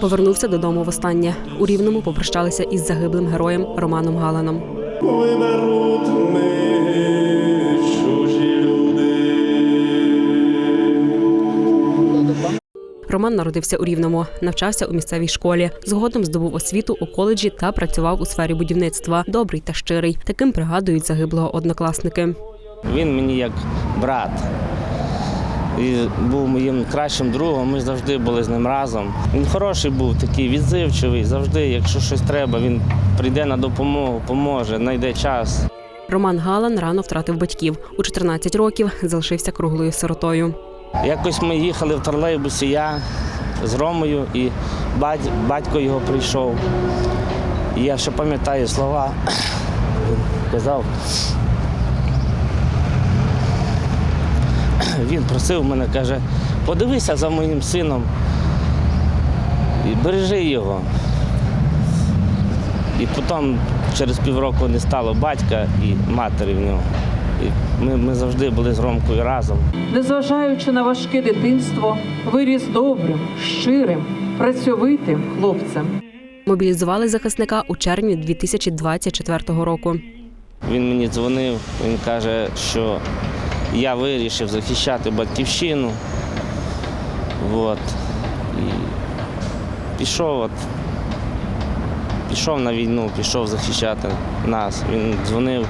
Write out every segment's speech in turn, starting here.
Повернувся додому востаннє. У Рівному попрощалися із загиблим героєм Романом Галаном. Виберуть ми чужі люди. Роман народився у Рівному, навчався у місцевій школі. Згодом здобув освіту у коледжі та працював у сфері будівництва. Добрий та щирий. Таким пригадують загиблого однокласники. Він мені як брат. І був моїм кращим другом, ми завжди були з ним разом. Він хороший був, такий відзивчивий, завжди, якщо щось треба, він прийде на допомогу, поможе, знайде час. Роман Галан рано втратив батьків. У 14 років залишився круглою сиротою. Якось ми їхали в тролейбусі, я з Ромою, і батько його прийшов. І я ще пам'ятаю слова. Він казав. Він просив мене, каже, подивися за моїм сином і бережи його. І потім через півроку не стало батька і матері в нього. І ми, ми завжди були з Ромкою разом. Незважаючи на важке дитинство, виріс добрим, щирим, працьовитим хлопцем. Мобілізували захисника у червні 2024 року. Він мені дзвонив, він каже, що я вирішив захищати батьківщину. От. І пішов, от, пішов на війну, пішов захищати нас. Він дзвонив.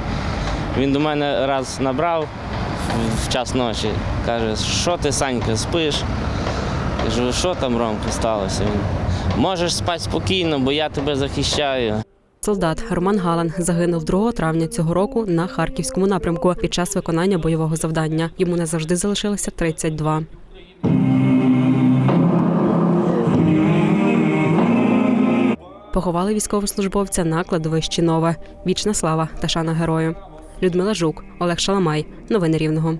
Він до мене раз набрав в- час ночі, каже, що ти, Санька, спиш? Кажу, що там, Ромка, сталося? Він, можеш спати спокійно, бо я тебе захищаю. Солдат Роман Галан загинув 2 травня цього року на харківському напрямку під час виконання бойового завдання. Йому назавжди залишилося 32. Поховали військовослужбовця на кладовищі Нове. Вічна слава та шана герою. Людмила Жук, Олег Шаламай. Новини Рівного.